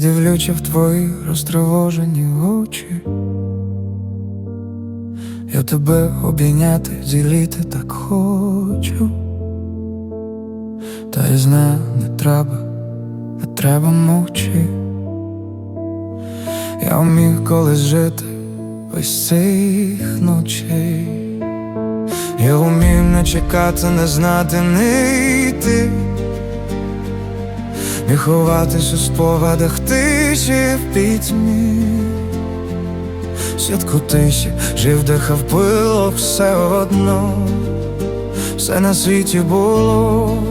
дивлячи в твої розтривожені очі. Я тебе обійняти, зіліти так хочу. Та я знаю, не треба, не треба мовчи. Я вміг колись жити ось цих ночей. Я вмів не чекати, не знати, не йти. Не ховатись у спогадах тиші в пітьмі. Святку тиші, жив, дихав, пило все одно, все на світі було,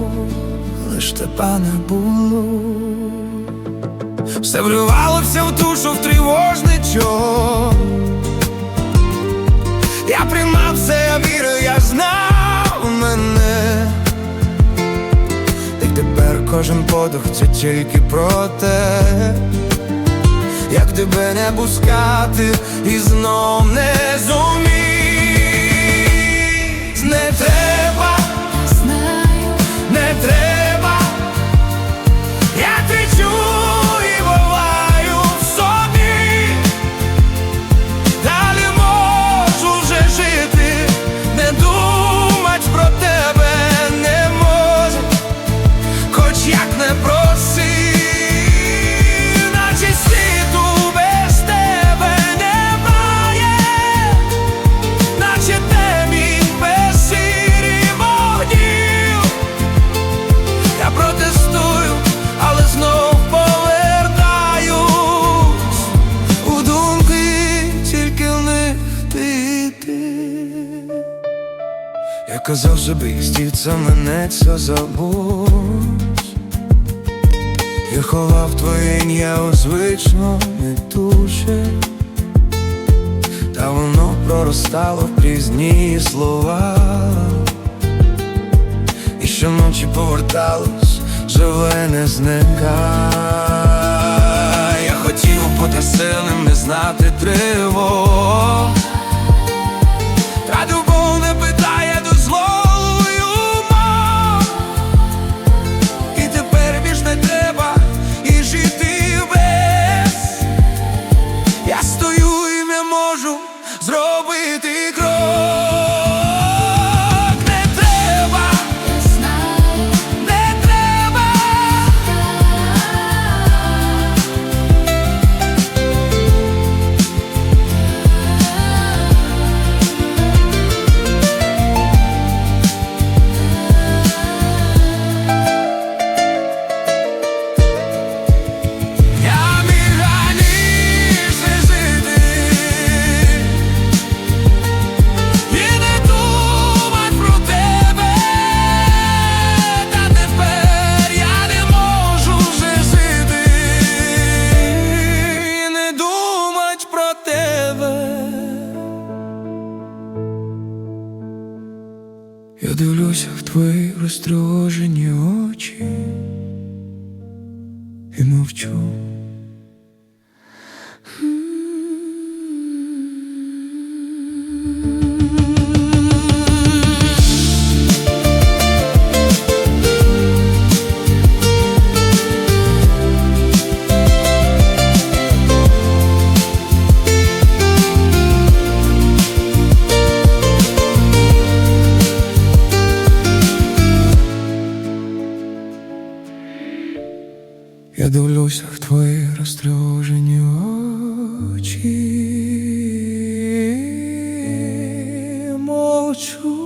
лиш тебе не було. Все вривалося в душу в тривожний чор. Я приймав все, я вірив, я знав мене. Кожен подих це тільки про те, як тебе не пускати і знов не зуміти. Не треба, Я казав собі, стільця мене це забудь. Я ховав твоє ім'я у звичному душі Та воно проростало в пізні слова. І щоночі поверталось, живе не зникай Я хотів бути сильним, не знати тривог Я дивлюся в твої розтрожені очі і мовчу. Я дивлюся в твої розтривожені очі, мовчу.